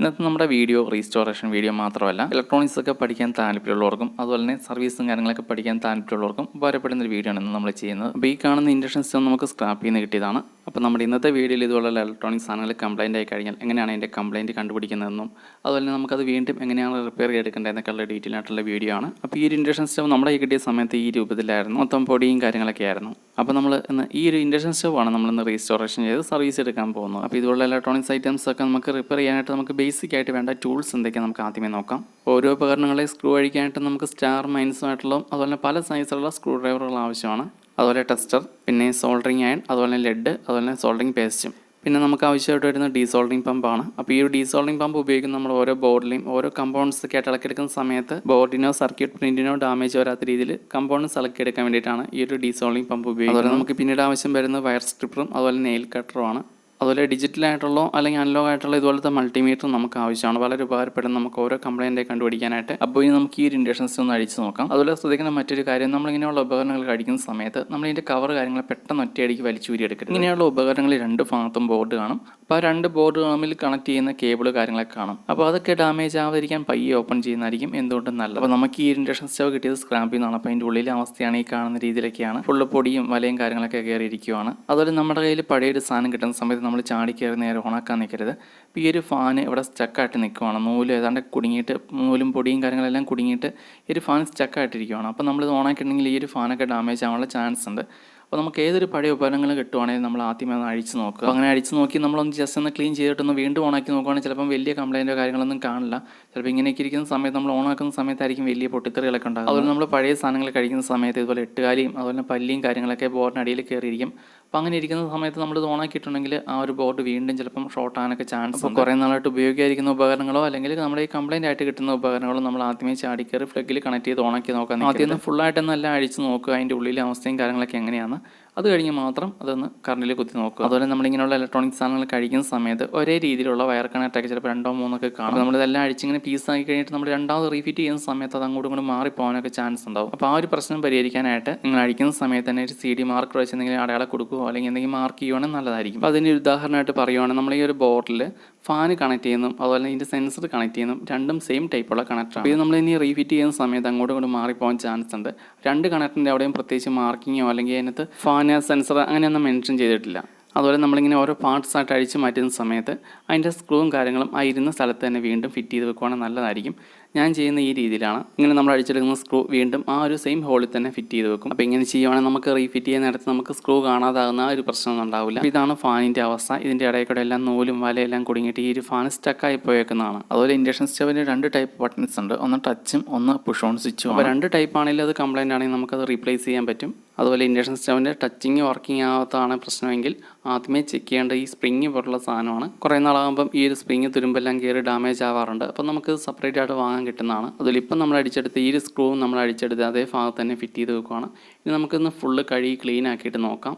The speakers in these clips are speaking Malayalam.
ഇന്നത്തെ നമ്മുടെ വീഡിയോ റീസ്റ്റോറേഷൻ വീഡിയോ മാത്രമല്ല ഇലക്ട്രോണിക്സ് ഒക്കെ പഠിക്കാൻ താല്പര്യമുള്ളവർക്കും അതുപോലെ തന്നെ സർവീസും കാര്യങ്ങളൊക്കെ പഠിക്കാൻ താല്പര്യമുള്ളവർക്കും ഉപകാരപ്പെടുന്ന ഒരു വീഡിയോ ആണ് ഇന്ന് നമ്മൾ ചെയ്യുന്നത്. അപ്പോൾ ഈ കാണുന്ന ഇൻഡക്ഷൻ സിസ്റ്റം നമുക്ക് സ്ക്രാപ്പ് ചെയ്യുന്ന കിട്ടിയതാണ്. അപ്പോൾ നമ്മുടെ ഇന്നത്തെ വീഡിയോയിൽ ഇതുപോലുള്ള ഇലക്ട്രോണിക് സാധനങ്ങൾ കംപ്ലൈന്റ് ആയി കഴിഞ്ഞാൽ എങ്ങനെയാണ് അതിന്റെ കംപ്ലൈന്റ് കണ്ടുപിടിക്കുന്നതെന്നും അതുപോലെ തന്നെ നമുക്കത് വീണ്ടും എങ്ങനെയാണ് റിപ്പയർ ചെയ്തെടുക്കേണ്ടതെന്നൊക്കെയുള്ള ഡീറ്റെയിൽ ആയിട്ടുള്ള വീഡിയോ ആണ്. അപ്പോൾ ഈ ഒരു ഇൻഡക്ഷൻ സിസ്റ്റം നമ്മുടെ ഈ കിട്ടിയ സമയത്ത് ഈ രൂപത്തിലായിരുന്നു. മൊത്തം പൊടിയും കാര്യങ്ങളൊക്കെ ആയിരുന്നു അപ്പോൾ നമ്മൾ ഇന്ന് ഈ ഒരു ഇൻഡക്ഷൻ സ്റ്റോവാണ് നമ്മളിന്ന് റീസ്റ്റോറേഷൻ ചെയ്ത് സർവീസ് എടുക്കാൻ പോകുന്നത്. അപ്പോൾ ഇതുപോലുള്ള ഇലക്ട്രോണിക്സ് ഐറ്റംസ് ഒക്കെ നമുക്ക് റിപ്പയർ ചെയ്യാനായിട്ട് നമുക്ക് ബേസിക് ആയിട്ട് വേണ്ട ടൂൾസ് എന്തൊക്കെയാണ് നമുക്ക് ആദ്യമേ നോക്കാം. ഓരോ ഉപകരണങ്ങളെ സ്ക്രൂ അഴിക്കാനായിട്ട് നമുക്ക് സ്റ്റാർ മൈൻസുമായിട്ടുള്ള അതുപോലെ പല സൈസിലുള്ള സ്ക്രൂ ഡ്രൈവറുകൾ ആവശ്യമാണ്. അതുപോലെ ടെസ്റ്റർ പിന്നെ സോൾഡറിങ് അയൺ അതുപോലെ ലെഡ് അതുപോലെ സോൾഡറിങ് പേസ്റ്റും പിന്നെ നമുക്ക് ആവശ്യമായിട്ട് വരുന്ന ഡീസോൾഡിംഗ് പമ്പാണ് അപ്പോൾ ഈ ഒരു ഡീസോൾഡിംഗ് പമ്പ് ഉപയോഗിക്കുന്ന നമ്മൾ ഓരോ ബോർഡിലെയും ഓരോ കമ്പൗണ്ട്സ് ഒക്കെ ഇളക്കിയെടുക്കുന്ന സമയത്ത് ബോർഡിനോ സർക്യൂട്ട് പ്രിന്റിനോ ഡാമേജ് വരാത്ത രീതിയിൽ കമ്പൗണ്ട്സ് ഇളക്കിയെടുക്കാൻ വേണ്ടിയിട്ടാണ് ഈ ഒരു ഡീസോൾഡിംഗ് പമ്പ് ഉപയോഗിക്കുന്നത്. അതുപോലെ നമുക്ക് പിന്നീട് ആവശ്യം വരുന്ന വയർ സ്ട്രിപ്പറും അതുപോലെ നെയിൽ കട്ടറുമാണ് അതുപോലെ ഡിജിറ്റൽ ആയിട്ടുള്ള അല്ലെങ്കിൽ അനലോഗ് ആയിട്ടുള്ള ഇതുപോലത്തെ മൾട്ടിമീറ്റർ നമുക്ക് ആവശ്യമാണ്. വളരെ ഉപകാരപ്പെടും നമുക്ക് ഓരോ കംപ്ലൈന്റ് കണ്ടുപിടിക്കാനായിട്ട്. അപ്പോൾ ഇനി നമുക്ക് ഈ ഒരു ഇൻഡക്ഷൻസ് ഒന്ന് അഴിച്ച് നോക്കാം. അതുപോലെ ശ്രദ്ധിക്കുന്ന മറ്റൊരു കാര്യം നമ്മൾ ഇങ്ങനെയുള്ള ഉപകരണങ്ങൾ കഴിക്കുന്ന സമയത്ത് നമ്മൾ ഇതിന്റെ കവർ കാര്യങ്ങൾ പെട്ടെന്ന് ഒറ്റയടിക്ക് വലിച്ചൂരി എടുക്കരുത്. ഇങ്ങനെയുള്ള ഉപകരണങ്ങൾ രണ്ട് ഭാഗത്തും ബോർഡ് കാണും. അപ്പോൾ ആ രണ്ട് ബോർഡ് തമ്മിൽ കണക്ട് ചെയ്യുന്ന കേബിൾ കാര്യങ്ങളൊക്കെ കാണും. അപ്പോൾ അതൊക്കെ ഡാമേജ് ആവാതിരിക്കാൻ പയ്യെ ഓപ്പൺ ചെയ്യുന്നതായിരിക്കും. എന്തുകൊണ്ടും നല്ലത്. അപ്പോൾ നമുക്ക് ഈ ഇൻഡക്ഷൻ സ്റ്റവ് കിട്ടിയത് സ്ക്രാപ്പിൽ നിന്നാണ് അപ്പോൾ അതിന്റെ ഉള്ളിലെ അവസ്ഥയാണ് ഈ കാണുന്ന രീതിയിലൊക്കെയാണ്. ഫുള്ള് പൊടിയും വലയും കാര്യങ്ങളൊക്കെ കയറിയിരിക്കുവാണ്. അതുപോലെ നമ്മുടെ കയ്യിൽ പഴയൊരു സാധനം കിട്ടുന്ന സമയത്ത് നമ്മൾ ചാടി കയറി നേരെ ഓണാക്കാൻ നിൽക്കരുത് ഈ ഒരു ഫാന് ഇവിടെ സ്റ്റക്കായിട്ട് നിൽക്കുവാണ് നൂൽ ഏതാണ്ട് കുടുങ്ങിയിട്ട് നൂലും പൊടിയും കാര്യങ്ങളെല്ലാം കുടുങ്ങിയിട്ട് ഈ ഒരു ഫാൻ സ്റ്റക്കായിട്ടിരിക്കുവാണ് അപ്പോൾ നമ്മളിത് ഓണാക്കിയിട്ടുണ്ടെങ്കിൽ ഈ ഒരു ഫാനൊക്കെ ഡാമേജ് ആവാനുള്ള ചാൻസ് ഉണ്ട്. അപ്പോൾ നമുക്ക് ഏതൊരു പഴയ ഉപകരണങ്ങൾ കിട്ടുവാണെങ്കിൽ നമ്മൾ ആദ്യമേ ഒന്ന് അഴിച്ച് നോക്കുക. അങ്ങനെ അഴിച്ച് നോക്കി നമ്മളൊന്ന് ജസ്റ്റ് ഒന്ന് ക്ലീൻ ചെയ്തിട്ടൊന്ന് വീണ്ടും ഓണാക്കി നോക്കുവാണെങ്കിൽ ചിലപ്പം വലിയ കംപ്ലൈന്റോ കാര്യങ്ങളൊന്നും കാണില്ല. ചിലപ്പോൾ ഇങ്ങനെയൊക്കെ ഇരിക്കുന്ന സമയത്ത് നമ്മൾ ഓണാക്കുന്ന സമയത്തായിരിക്കും വലിയ പൊട്ടിത്തെറികളൊക്കെ ഉണ്ടാകും അതുപോലെ നമ്മൾ പഴയ സാധനങ്ങൾ കഴിക്കുന്ന സമയത്ത് ഇതുപോലെ എട്ടുകാലിയും അതുപോലെ പല്ലിയും കാര്യങ്ങളൊക്കെ ബോർഡിനടിയിൽ കയറിയിരിക്കും അപ്പോൾ അങ്ങനെ ഇരിക്കുന്ന സമയത്ത് നമ്മൾ ഇത് ഓണാക്കിയിട്ടുണ്ടെങ്കിൽ ആ ഒരു ബോർഡ് വീണ്ടും ചിലപ്പം ഷോർട്ട് ആകാനൊക്കെ ചാൻസ് അപ്പോൾ കുറേ നാളായിട്ട് ഉപയോഗിക്കാതിരിക്കുന്ന ഉപകരണങ്ങളോ അല്ലെങ്കിൽ നമ്മുടെ ഈ കംപ്ലൈന്റ് ആയിട്ട് കിട്ടുന്ന ഉപകരണങ്ങളോ നമ്മൾ ആദ്യമേ ചാടിക്കയറി ഫ്ലഗിൽ കണക്ട് ചെയ്ത് ഓണാക്കി നോക്കാൻ ആദ്യം ഒന്ന് ഫുള്ളായിട്ടൊന്ന് എല്ലാം അഴിച്ച് നോക്കുക. അതിന്റെ ഉള്ളിലെ അവസ്ഥയും കാര്യങ്ങളൊക്കെ എങ്ങനെയാണ്? അത് കഴിഞ്ഞ് മാത്രം അതൊന്ന് കറണ്ടിൽ കുത്തി നോക്കുക. അതുപോലെ നമ്മളിങ്ങനെയുള്ള ഇലക്ട്രോണിക് സാധനങ്ങൾ കഴിക്കുന്ന സമയത്ത് ഒരേ രീതിയിലുള്ള വയർ കണക്റ്റൊക്കെ ചിലപ്പോൾ രണ്ടോ മൂന്നൊക്കെ കാണും. നമ്മളിതെല്ലാം അഴിച്ചിങ്ങനെ പീസാക്കി കഴിഞ്ഞിട്ട് നമ്മൾ രണ്ടാമത് റീഫിറ്റ് ചെയ്യുന്ന സമയത്ത് അത് അങ്ങോട്ടും ഇങ്ങോട്ടും മാറിപ്പോകാനൊക്കെ ചാൻസ് ഉണ്ടാവും. അപ്പോൾ ആ ഒരു പ്രശ്നം പരിഹരിക്കാനായിട്ട് നിങ്ങൾ അഴിക്കുന്ന സമയത്ത് തന്നെ ഒരു സി ഡി മാർക്ക് വെച്ച് എന്തെങ്കിലും അടയാളം കൊടുക്കുകയോ അല്ലെങ്കിൽ എന്തെങ്കിലും മാർക്ക് ചെയ്യുവാണെങ്കിൽ നല്ലതായിരിക്കും. അപ്പോൾ അതിന്റെ ഉദാഹരണമായിട്ട് പറയുവാണെങ്കിൽ നമ്മൾ ഈ ഒരു ബോർഡിൽ ഫാൻ കണക്ട് ചെയ്യുന്നതും അതുപോലെ ഇതിന്റെ സെൻസർ കണക്ട് ചെയ്യുന്നതും രണ്ടും സെയിം ടൈപ്പുള്ള കണക്ടറാണ് ഇത് നമ്മൾ ഇനി റീഫിറ്റ് ചെയ്യുന്ന സമയത്ത് അങ്ങോട്ടും ഇങ്ങോട്ടും മാറിപ്പോകാൻ ചാൻസ് ഉണ്ട്. രണ്ട് കണക്ടറിന്റെ അവിടെയും പ്രത്യേകിച്ച് മാർക്കിങ്ങോ അല്ലെങ്കിൽ അതിനകത്ത് ഫാൻ സെൻസർ അങ്ങനെയൊന്നും മെൻഷൻ ചെയ്തിട്ടില്ല. അതുപോലെ നമ്മളിങ്ങനെ ഓരോ പാർട്സ് ആയിട്ട് അഴിച്ച് മാറ്റുന്ന സമയത്ത് അതിന്റെ സ്ക്രൂവും കാര്യങ്ങളും ആ ഇരുന്ന സ്ഥലത്ത് തന്നെ വീണ്ടും ഫിറ്റ് ചെയ്ത് വെക്കുവാണെങ്കിൽ നല്ലതായിരിക്കും. ഞാൻ ചെയ്യുന്ന ഈ രീതിയിലാണ്. ഇങ്ങനെ നമ്മൾ അടിച്ചെടുക്കുന്ന സ്ക്രൂ വീണ്ടും ആ ഒരു സെയിം ഹോളിൽ തന്നെ ഫിറ്റ് ചെയ്ത് വെക്കും. അപ്പോൾ ഇങ്ങനെ ചെയ്യുവാണെങ്കിൽ നമുക്ക് റീഫിറ്റ് ചെയ്യുന്ന നേരത്ത് നമുക്ക് സ്ക്രൂ കാണാതാകുന്ന ഒരു പ്രശ്നമൊന്നും ഉണ്ടാവില്ല. ഇതാണ് ഫാനിന്റെ അവസ്ഥ. ഇതിന്റെ ഇടയിൽ കൂടെ എല്ലാം നൂലും വലയെല്ലാം കുടുങ്ങിയിട്ട് ഈ ഒരു ഫാൻ സ്റ്റക്കായി പോയേക്കുന്നതാണ്. അതുപോലെ ഇൻഡക്ഷൻ സ്റ്റവിന് രണ്ട് ടൈപ്പ് ബട്ടൺസ് ഉണ്ട്. ഒന്ന് ടച്ചും ഒന്ന് പുഷ് ഓൺ സ്വിച്ചും അപ്പോൾ രണ്ട് ടൈപ്പ് ആണെങ്കിലും അത് കംപ്ലൈന്റ് ആണെങ്കിൽ നമുക്കത് റീപ്ലേസ് ചെയ്യാൻ പറ്റും. അതുപോലെ ഇൻഡക്ഷൻ സ്റ്റവിന്റെ ടച്ചിങ് വർക്കിംഗ് ആവാത്തതാണ് പ്രശ്നമെങ്കിൽ ആദ്യമേ ചെക്ക് ചെയ്യേണ്ട ഈ സ്പ്രിങ് പോലുള്ള സാധനമാണ്. കുറേ നാളാകുമ്പം ഈ ഒരു സ്പ്രിങ് തുരുമ്പെല്ലാം കയറി ഡാമേജ് ആവാറുണ്ട്. അപ്പോൾ നമുക്ക് സെപ്പറേറ്റ് ആയിട്ട് വാങ്ങാൻ കിട്ടുന്നതാണ്. അതിലിപ്പം നമ്മൾ അടിച്ചെടുത്ത് ഈ ഒരു സ്ക്രൂവും നമ്മൾ അടിച്ചെടുത്ത് അതേ ഭാഗത്ത് തന്നെ ഫിറ്റ് ചെയ്ത് വെക്കുവാണ്. ഇനി നമുക്കൊന്ന് ഫുള്ള് കഴുകി ക്ലീൻ ആക്കിയിട്ട് നോക്കാം.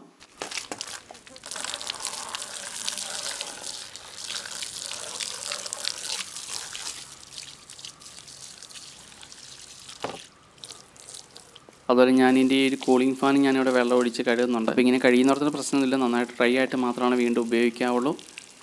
അതുപോലെ ഞാൻ ഇതിന്റെ ഈ ഒരു കൂളിംഗ് ഫാൻ ഞാനിവിടെ വെള്ളം ഒഴിച്ച് കഴുകുന്നുണ്ട്. അപ്പോൾ ഇങ്ങനെ കഴിയുന്നിടത്തിന് പ്രശ്നമൊന്നുമില്ല നന്നായിട്ട് ഡ്രൈ ആയിട്ട് മാത്രമാണ് വീണ്ടും ഉപയോഗിക്കാവുള്ളൂ.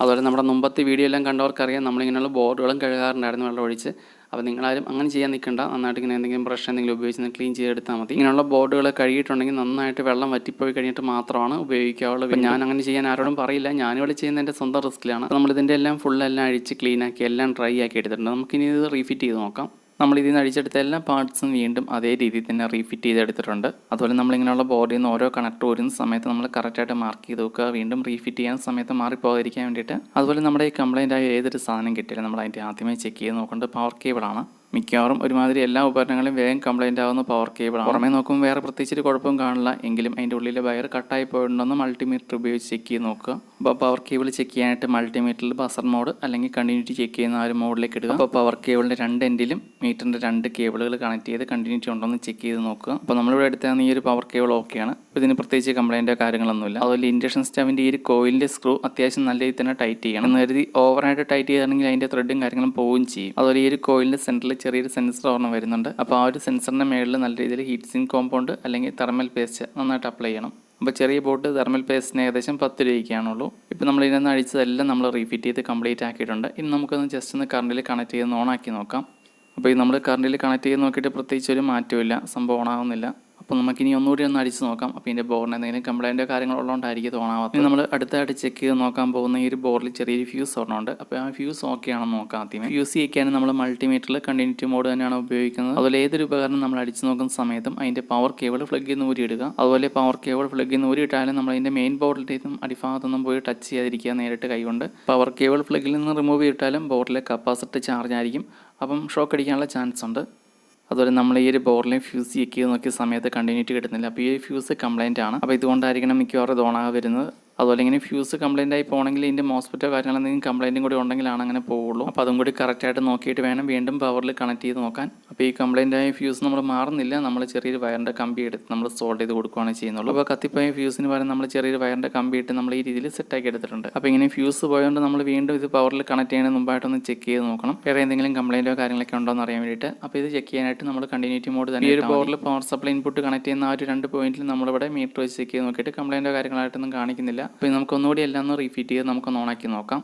അതുപോലെ നമ്മുടെ മുമ്പത്തെ വീഡിയോ എല്ലാം കണ്ടവർക്കറിയാം നമ്മളിങ്ങനെയുള്ള ബോർഡുകളും കഴുകാറുണ്ടായിരുന്നു വെള്ളം ഒഴിച്ച്. അപ്പോൾ നിങ്ങളാരും അങ്ങനെ ചെയ്യാൻ നിൽക്കണ്ട. നന്നായിട്ട് ഇങ്ങനെ എന്തെങ്കിലും ബ്രഷ് എന്തെങ്കിലും ഉപയോഗിച്ച് ക്ലീൻ ചെയ്തെടുത്താൽ മതി. ഇങ്ങനെയുള്ള ബോർഡുകൾ കഴുകിയിട്ടുണ്ടെങ്കിൽ നന്നായിട്ട് വെള്ളം വറ്റിപ്പോയി കഴിഞ്ഞിട്ട് മാത്രമാണ് ഉപയോഗിക്കാവുള്ളൂ. ഞാൻ അങ്ങനെ ചെയ്യാൻ ആരോടും പറയില്ല. ഞാനിവിടെ ചെയ്യുന്ന എന്റെ സ്വന്തം റിസ്ക്കിലാണ് നമ്മളിതിന്റെ എല്ലാം ഫുള്ളെല്ലാം അഴിച്ച് ക്ലീനാക്കി എല്ലാം ഡ്രൈ ആക്കി എടുത്തിട്ടുണ്ട്. നമുക്കിനി ഇത് റീഫിറ്റ് ചെയ്ത് നോക്കാം. നമ്മൾ ഇതിൽ നിന്ന് അഴിച്ചെടുത്ത എല്ലാ പാർട്സും വീണ്ടും അതേ രീതിയിൽ തന്നെ റീഫിറ്റ് ചെയ്തെടുത്തിട്ടുണ്ട്. അതുപോലെ നമ്മളിങ്ങനെയുള്ള ബോർഡിൽ നിന്ന് ഓരോ കണക്ട് വരുന്ന സമയത്ത് നമ്മൾ കറക്റ്റായിട്ട് മാർക്ക് ചെയ്ത് വെക്കുക. വീണ്ടും റീഫിറ്റ് ചെയ്യാൻ സമയത്ത് മാറിപ്പോകാതിരിക്കാൻ വേണ്ടിയിട്ട്. അതുപോലെ നമ്മുടെ ഈ കംപ്ലൈന്റ് ആയ ഏതൊരു സാധനം കിട്ടിയാലും നമ്മൾ അതിന്റെ ആദ്യമേ ചെക്ക് ചെയ്ത് നോക്കേണ്ടത് പവർ കേബിളാണ് മിക്കവാറും ഒരുമാതിരി എല്ലാ ഉപകരണങ്ങളും വേഗം കംപ്ലൈന്റ് ആവുന്ന പവർ കേബിളാണ് പുറമേ നോക്കുമ്പോൾ വേറെ പ്രത്യേകിച്ച് കുഴപ്പവും കാണില്ല. എങ്കിലും അതിന്റെ ഉള്ളിലെ വയർ കട്ടായി പോയിട്ടുണ്ടെന്ന് മൾട്ടിമീറ്റർ ഉപയോഗിച്ച് ചെക്ക് ചെയ്ത് നോക്കുക. അപ്പോൾ പവർ കേബിൾ ചെക്ക് ചെയ്യാനായിട്ട് മൾട്ടിമീറ്ററിൽ ബസർ മോഡ് അല്ലെങ്കിൽ കണ്ടിന്യൂറ്റി ചെക്ക് ചെയ്യുന്ന ആ ഒരു മോഡിലേക്ക് ഇടുക. അപ്പോൾ പവർ കേബിളിന്റെ രണ്ട് എൻഡിലും മീറ്ററിന്റെ രണ്ട് കേബിളുകൾ കണക്ട് ചെയ്ത് കണ്ടിന്യൂറ്റി ഉണ്ടോ എന്ന് ചെക്ക് ചെയ്ത് നോക്കുക. അപ്പോൾ നമ്മളിവിടെ എടുത്താൽ ഈ ഒരു പവർ കേബിൾ ഓക്കെയാണ് ഇതിന് പ്രത്യേകിച്ച് കംപ്ലൈന്റോ കാര്യങ്ങളൊന്നുമില്ല. അതുപോലെ ഇൻഡക്ഷൻ സ്റ്റവിന്റെ ഈ ഒരു കോയിലിന്റെ സ്ക്രൂ അത്യാവശ്യം നല്ല രീതിയിൽ തന്നെ ടൈറ്റ് ചെയ്യണം. എന്ന് കരുതി ഓവറായിട്ട് ടൈറ്റ് ചെയ്യുകയാണെങ്കിൽ അതിന്റെ ത്രെഡും കാര്യങ്ങളും പോവുകയും ചെയ്യും. അതുപോലെ ഈ ഒരു കോയിലിന്റെ സെന്ററിൽ ചെറിയൊരു സെൻസർ ഓർമ്മ വരുന്നുണ്ട്. അപ്പോൾ ആ ഒരു സെൻസറിന്റെ മേളിൽ നല്ല രീതിയിൽ ഹീറ്റ് സിങ്ക് കോമ്പൗണ്ട് അല്ലെങ്കിൽ തെർമൽ പേസ്റ്റ് നന്നായിട്ട് അപ്ലൈ ചെയ്യണം. അപ്പോൾ ചെറിയ ബോട്ട് തെർമൽ പേസ്റ്റിന് ഏകദേശം പത്ത് രൂപയ്ക്കാണുള്ളൂ. ഇപ്പോൾ നമ്മൾ ഇതിനൊന്ന് അഴിച്ചതെല്ലാം നമ്മൾ റീഫിറ്റ് ചെയ്ത് കംപ്ലീറ്റ് ആക്കിയിട്ടുണ്ട്. ഇനി നമുക്കൊന്ന് ജസ്റ്റ് ഒന്ന് കറണ്ടിൽ കണക്ട് ചെയ്ത് ഓണാക്കി നോക്കാം. അപ്പോൾ ഇത് നമ്മൾ കറണ്ടിൽ കണക്ട് ചെയ്ത് നോക്കിയിട്ട് പ്രത്യേകിച്ച് ഒരു മാറ്റമില്ല സംഭവം ഓണാകുന്നില്ല അപ്പോൾ നമുക്കിനി ഒന്നുകൂടി ഒന്ന് അടിച്ച് നോക്കാം. അപ്പോൾ ഇതിന്റെ ബോർഡിന് എന്തെങ്കിലും കംപ്ലൈന്റോ കാര്യങ്ങളോ ഉള്ളതുകൊണ്ടായിരിക്കും ഓണാവാത്തത് ഇനി നമ്മൾ അടുത്തായിട്ട് ചെക്ക് ചെയ്ത് നോക്കാൻ പോകുന്ന ഈ ഒരു ബോർഡിൽ ചെറിയൊരു ഫ്യൂസ് ഒരെണ്ണമുണ്ട്. അപ്പോൾ ആ ഫ്യൂസ് ഓക്കെ ആണെന്ന് നോക്കാം ആദ്യമേ. ഫ്യൂസ് ചെയ്യിക്കാൻ നമ്മൾ മൾട്ടിമീറ്ററിൽ കണ്ടിന്യൂറ്റി മോഡ് തന്നെയാണ് ഉപയോഗിക്കുന്നത്. അതുപോലെ ഏതൊരു ഉപകരണം നമ്മൾ അടിച്ച് നോക്കുന്ന സമയത്തും അതിന്റെ പവർ കേബിൾ പ്ലഗ് നിന്ന് ഊരിയിടുക. അതുപോലെ പവർ കേബിൾ പ്ലഗ് നിന്ന് ഊരിയിട്ടാലും നമ്മൾ അതിന്റെ മെയിൻ ബോർഡിലേക്കും അടിഭാഗത്തൊന്നും പോയി ടച്ച് ചെയ്യാതിരിക്കുക നേരിട്ട് കൈകൊണ്ട്. പവർ കേബിൾ പ്ലഗിൽ നിന്ന് റിമൂവ് ചെയ്തിട്ടാലും ബോർഡിലെ കപ്പാസിറ്റി ചാർജ് ആയിരിക്കും. അപ്പം ഷോക്ക് അടിക്കാനുള്ള ചാൻസ് ഉണ്ട്. അതുപോലെ നമ്മൾ ഈ ഒരു ബോർഡിലെ ഫ്യൂസ് ചെക്ക് ചെയ്ത് നോക്കിയ സമയത്ത് കണ്ടിന്യൂറ്റി കിട്ടുന്നില്ല. അപ്പോൾ ഈ ഫ്യൂസ് കംപ്ലൈന്റ് ആണ്. അപ്പോൾ ഇതുകൊണ്ടായിരിക്കണം മിക്കവാറും ഇത് ഓണാകാൻ വരുന്നത്. അതുപോലെ ഇങ്ങനെ ഫ്യൂസ് കംപ്ലൈന്റ് ആയി പോകണമെങ്കിൽ ഇതിന്റെ മോസ്പിറ്റോ കാര്യങ്ങൾ എന്തെങ്കിലും കംപ്ലൈന്റും കൂടി ഉണ്ടെങ്കിലാണ് അങ്ങനെ പോവുള്ളൂ. അപ്പോൾ അതും കൂടി കറക്റ്റായിട്ട് നോക്കിയിട്ട് വേണം വീണ്ടും പവറിൽ കണക്ട് ചെയ്ത് നോക്കാൻ. അപ്പോൾ ഈ കംപ്ലൈന്റ് ആയ ഫ്യൂസ് നമ്മൾ മാറുന്നില്ല. നമ്മൾ ചെറിയൊരു വയറിന്റെ കമ്പി എടുത്ത് നമ്മൾ സോൾഡ് ചെയ്ത് കൊടുക്കുകയാണ് ചെയ്യുന്നുള്ളൂ. അപ്പോൾ കത്തിപ്പോയ ഫ്യൂസിന് പകരം നമ്മൾ ചെറിയൊരു വയറിന്റെ കമ്പി ഇട്ട് നമ്മൾ ഈ രീതിയിൽ സെറ്റാക്കി എടുത്തിട്ടുണ്ട്. അപ്പോൾ ഇങ്ങനെ ഫ്യൂസ് പോയതുകൊണ്ട് നമ്മൾ വീണ്ടും ഇത് പവറിൽ കണക്ട് ചെയ്യുന്നതിന് മുമ്പായിട്ടൊന്ന് ചെക്ക് ചെയ്ത് നോക്കണം. വേറെ എന്തെങ്കിലും കംപ്ലൈന്റോ കാര്യങ്ങളൊക്കെ ഉണ്ടോ എന്ന് അറിയാൻ വേണ്ടിയിട്ട്. അപ്പോൾ ഇത് ചെക്ക് ചെയ്യാനായിട്ട് നമ്മൾ കണ്ടിന്യൂറ്റി മോഡ് തന്നെ ഈ ഒരു പവറിൽ പവർ സപ്ലൈ ഇൻപുട്ട് കണക്ട് ചെയ്യുന്ന ആ ഒരു രണ്ട് പോയിന്റിൽ നമ്മളിവിടെ മീറ്റർ വെച്ച് ചെക്ക് ചെയ്ത് നോക്കിയിട്ട് കംപ്ലൈന്റോ കാര്യങ്ങളായിട്ടൊന്നും കാണിക്കുന്നില്ല. അപ്പോൾ നമുക്ക് ഒന്നുകൂടി എല്ലാം ഒന്ന് റീഫീറ്റ് ചെയ്ത് നമുക്കൊന്ന് ഓണാക്കി നോക്കാം.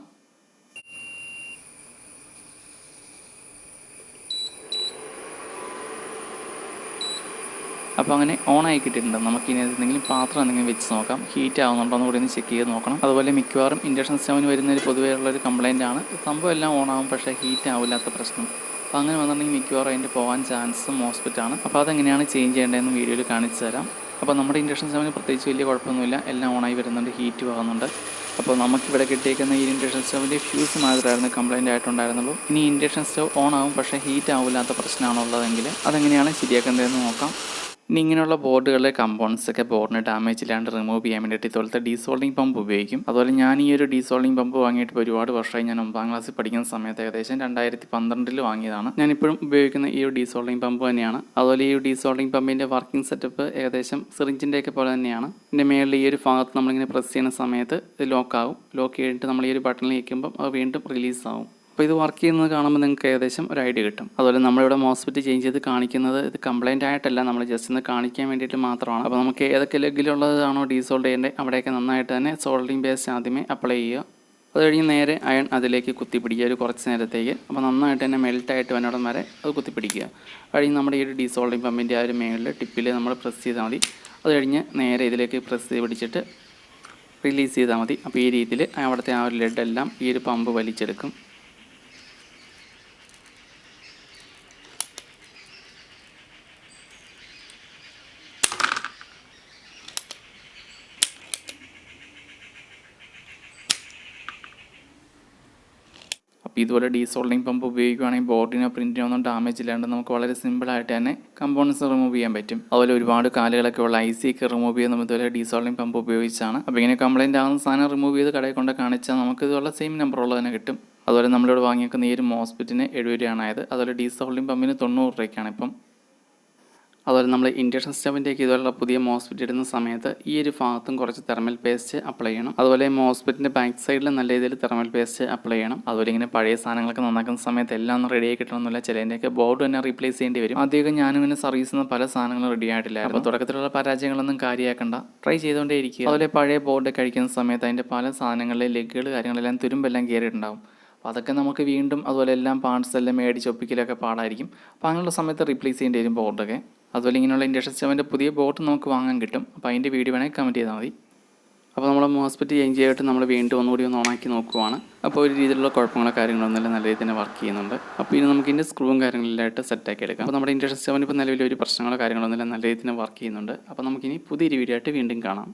അപ്പോൾ അങ്ങനെ ഓൺ ആയി കിട്ടിയിട്ടുണ്ട്. നമുക്ക് ഇനി എന്തെങ്കിലും പാത്രം എന്തെങ്കിലും വെച്ച് നോക്കാം. ഹീറ്റ് ആവുന്നുണ്ടോ എന്ന് കൂടി ഒന്ന് ചെക്ക് ചെയ്ത് നോക്കണം. അതുപോലെ മിക്കവാറും ഇൻഡക്ഷൻ സ്റ്റവിന് വരുന്ന ഒരു പൊതുവേ ഉള്ളൊരു കംപ്ലൈന്റ് ആണ്. സംഭവം എല്ലാം ഓൺ ആവും പക്ഷേ ഹീറ്റ് ആവില്ലാത്ത പ്രശ്നം. അപ്പോൾ അങ്ങനെ വന്നിട്ടുണ്ടെങ്കിൽ മിക്കവാറും അതിന്റെ പോകാൻ ചാൻസ് മോസ്പിറ്റാണ് അപ്പോൾ അതെങ്ങനെയാണ് ചേഞ്ച് ചെയ്യേണ്ടതെന്ന് വീഡിയോയിൽ കാണിച്ചു തരാം. അപ്പോൾ നമ്മുടെ ഇൻഡക്ഷൻ സ്റ്റവിന് പ്രത്യേകിച്ച് വലിയ കുഴപ്പമൊന്നുമില്ല. എല്ലാം ഓണായി വരുന്നുണ്ട്. ഹീറ്റ് ആകുന്നുണ്ട് അപ്പോൾ നമുക്കിവിടെ കിട്ടിയേക്കുന്ന ഈ ഇൻഡക്ഷൻ സ്റ്റവിന്റെ ഫ്യൂസ് മാത്രമായിരുന്നു കംപ്ലൈന്റ് ആയിട്ടുണ്ടായിരുന്നുള്ളൂ. ഇനി ഇൻഡക്ഷൻ സ്റ്റവ് ഓൺ ആവും പക്ഷേ ഹീറ്റ് ആവില്ലാത്ത പ്രശ്നമാണുള്ളതെങ്കിൽ അതെങ്ങനെയാണ് ശരിയാക്കേണ്ടതെന്ന് നോക്കാം. ഇങ്ങനെയുള്ള ബോർഡുകളിലെ കമ്പോണൻസ് ഒക്കെ ബോർഡിന് ഡാമേജ് ഇല്ലാണ്ട് റിമൂവ് ചെയ്യാൻ വേണ്ടിയിട്ട് ഇതുപോലത്തെ ഡീസോൾഡിംഗ് പമ്പ് ഉപയോഗിക്കും. അതുപോലെ ഞാൻ ഈ ഒരു ഡീസോൾഡിംഗ് പമ്പ് വാങ്ങിയിട്ട് ഒരുപാട് വർഷമായി ഞാൻ ഒമ്പതാം ക്ലാസ്സിൽ പഠിക്കുന്ന സമയത്ത് ഏകദേശം രണ്ടായിരത്തി പന്ത്രണ്ടിൽ വാങ്ങിയതാണ്. ഞാൻ ഇപ്പോഴും ഉപയോഗിക്കുന്ന ഈ ഒരു ഡീസോൾഡിംഗ് പമ്പ് തന്നെയാണ്. അതുപോലെ ഈ ഒരു ഡീസോൾഡിംഗ് പമ്പിന്റെ വർക്കിംഗ് സെറ്റപ്പ് ഏകദേശം സിറിഞ്ചിന്റെ ഒക്കെ പോലെ തന്നെയാണ്. ഇതിന്റെ മേളിൽ ഈ ഒരു ഭാഗത്ത് നമ്മളിങ്ങനെ പ്രസ് ചെയ്യുന്ന സമയത്ത് ഇത് ലോക്ക് ആവും. ലോക്ക് ചെയ്തിട്ട് നമ്മൾ ഈ ഒരു ബട്ടണിൽ നിൽക്കുമ്പോൾ അത് വീണ്ടും റിലീസ് ആവും. അപ്പോൾ ഇത് വർക്ക് ചെയ്യുന്നത് കാണുമ്പോൾ നിങ്ങൾക്ക് ഏകദേശം ഒരു ഐഡിയ കിട്ടും. അതുപോലെ നമ്മളിവിടെ മോസ്ഫെറ്റ് ചേഞ്ച് ചെയ്ത് കാണിക്കുന്നത് ഇത് കംപ്ലൈന്റ് ആയിട്ടല്ല നമ്മൾ ജസ്റ്റ് ഒന്ന് കാണിക്കാൻ വേണ്ടിയിട്ട് മാത്രമാണ്. അപ്പോൾ നമുക്ക് ഏതൊക്കെ ലെഗിലുള്ളതാണോ ഡീസോൾഡ് ചെയ്യേണ്ടത് അവിടെയൊക്കെ നന്നായിട്ട് തന്നെ സോൾഡിങ് ബേസ് ആദ്യമേ അപ്ലൈ ചെയ്യുക. അത് കഴിഞ്ഞ് നേരെ അയൺ അതിലേക്ക് കുത്തിപ്പിടിക്കുക ഒരു കുറച്ച് നേരത്തേക്ക്. അപ്പോൾ നന്നായിട്ട് തന്നെ മെൽട്ടായിട്ട് വന്നോടം വരെ അത് കുത്തിപ്പിടിക്കുക. കഴിഞ്ഞ് നമ്മുടെ ഈ ഒരു ഡീസോൾഡിങ് പമ്പിന്റെ ആ ഒരു മേളിൽ ടിപ്പിൽ നമ്മൾ പ്രസ് ചെയ്താൽ മതി. അത് കഴിഞ്ഞ് നേരെ ഇതിലേക്ക് പ്രസ് ചെയ്ത് പിടിച്ചിട്ട് റിലീസ് ചെയ്താൽ മതി. അപ്പോൾ ഈ രീതിയിൽ അവിടുത്തെ ആ ഒരു ലെഡ് എല്ലാം ഈ ഒരു പമ്പ് വലിച്ചെടുക്കും. അപ്പോൾ ഇതുപോലെ ഡീസോൾഡിംഗ് പമ്പ് ഉപയോഗിക്കുകയാണെങ്കിൽ ബോർഡിനോ പ്രിന്റിനോ ഒന്നും ഡാമേജ് ഇല്ലാണ്ട് നമുക്ക് വളരെ സിമ്പിളായിട്ട് തന്നെ കമ്പോണൻസ് റിമൂവ് ചെയ്യാൻ പറ്റും. അതുപോലെ ഒരുപാട് കാലുകളൊക്കെ ഉള്ള ഐ സി ഒക്കെ റിമൂവ് ചെയ്യുന്നത് ഇതുപോലെ ഡീസോൾഡിംഗ് പമ്പ് ഉപയോഗിച്ചാണ്. അപ്പോൾ ഇങ്ങനെ കംപ്ലൈന്റ് ആകുന്ന സാധനം റിമൂവ് ചെയ്ത് കടയിൽ കൊണ്ട് കാണിച്ചാൽ നമുക്ക് ഇതുള്ള സെയിം നമ്പർ ഉള്ളത് തന്നെ കിട്ടും. അതുപോലെ നമ്മളിവിടെ വാങ്ങിയേക്കുന്ന ഈ ഒരു മോസ്പിറ്റിന് എഴുപത് രൂപയാണ് ആയത്. അതുപോലെ ഡീസോൾഡിംഗ് പമ്പിന് തൊണ്ണൂറ് രൂപയ്ക്കാണ് ഇപ്പം. അതുപോലെ നമ്മൾ ഇൻഡക്ഷൻ സ്റ്റവിന്റെയൊക്കെ ഇതുപോലുള്ള പുതിയ മോസ്പിറ്റ് ഇടുന്ന സമയത്ത് ഈ ഒരു ഭാഗത്തും കുറച്ച് തെർമൽ പേസ്റ്റ് അപ്ലൈ ചെയ്യണം. അതുപോലെ മോസ്പിറ്റിന്റെ ബാക്ക് സൈഡിൽ നല്ല രീതിയിൽ തെർമൽ പേസ്റ്റ് അപ്ലൈ ചെയ്യണം. അതുപോലെ ഇങ്ങനെ പഴയ സാധനങ്ങളൊക്കെ നന്നാക്കുന്ന സമയത്ത് എല്ലാം ഒന്ന് റെഡി ആയി കിട്ടണമെന്നില്ല. ചിലതിന്റെയൊക്കെ ബോർഡ് തന്നെ റീപ്ലേസ് ചെയ്യേണ്ടി വരും. ആദ്യമൊക്കെ ഞാനും ഇങ്ങനെ സർവീസ് നിന്ന് പല സാധനങ്ങളും റെഡി ആയിട്ടില്ല അപ്പോൾ തുടക്കത്തിലുള്ള പരാജയങ്ങളൊന്നും കാര്യമാക്കണ്ട. ട്രൈ ചെയ്തുകൊണ്ടേ ഇരിക്കുക. അതുപോലെ പഴയ ബോർഡ് കഴിക്കുന്ന സമയത്ത് അതിന്റെ പല സാധനങ്ങളിലെ ലെഗുകൾ കാര്യങ്ങളെല്ലാം തുരുമ്പെല്ലാം കയറിയിട്ടുണ്ടാവും അപ്പോൾ അതൊക്കെ നമുക്ക് വീണ്ടും അതുപോലെ എല്ലാം പാർട്സ് എല്ലാം മേടിച്ച് ഒപ്പിക്കലൊക്കെ പാടായിരിക്കും. അപ്പോൾ അങ്ങനെയുള്ള സമയത്ത് റീപ്ലേസ് ചെയ്യേണ്ടി വരും ബോർഡൊക്കെ അതുപോലെ ഇങ്ങനെയുള്ള ഇൻഡക്ഷൻ സ്റ്റവിന്റെ പുതിയ ബോട്ട് നമുക്ക് വാങ്ങാൻ കിട്ടും. അപ്പോൾ അതിന്റെ വീഡിയോ വേണമെങ്കിൽ കമന്റ് ചെയ്താൽ മതി. അപ്പോൾ നമ്മൾ മോസ്പെറ്റ് ചേഞ്ച് ചെയ്തിട്ട് നമ്മൾ വീണ്ടും ഒന്നുകൂടി ഒന്ന് ഓണാക്കി നോക്കുവാണ്. അപ്പോൾ ഒരു രീതിയിലുള്ള കുഴപ്പങ്ങളോ കാര്യങ്ങളൊന്നുമില്ല നല്ല രീതിയിൽ തന്നെ വർക്ക് ചെയ്യുന്നുണ്ട്. അപ്പോൾ ഇനി നമുക്ക് ഇതിന്റെ സ്ക്രൂവും കാര്യങ്ങളിലായിട്ട് സെറ്റാക്കി എടുക്കാം. അപ്പോൾ നമ്മുടെ ഇൻഡക്ഷൻ സ്റ്റവിന് ഇപ്പോൾ നിലവിൽ ഒരു പ്രശ്നങ്ങളോ കാര്യങ്ങളൊന്നുമില്ല നല്ല രീതിയിൽ തന്നെ വർക്ക് ചെയ്യുന്നുണ്ട്. അപ്പോൾ നമുക്കിനി പുതിയൊരു വീഡിയോ ആയിട്ട് വീണ്ടും കാണാം.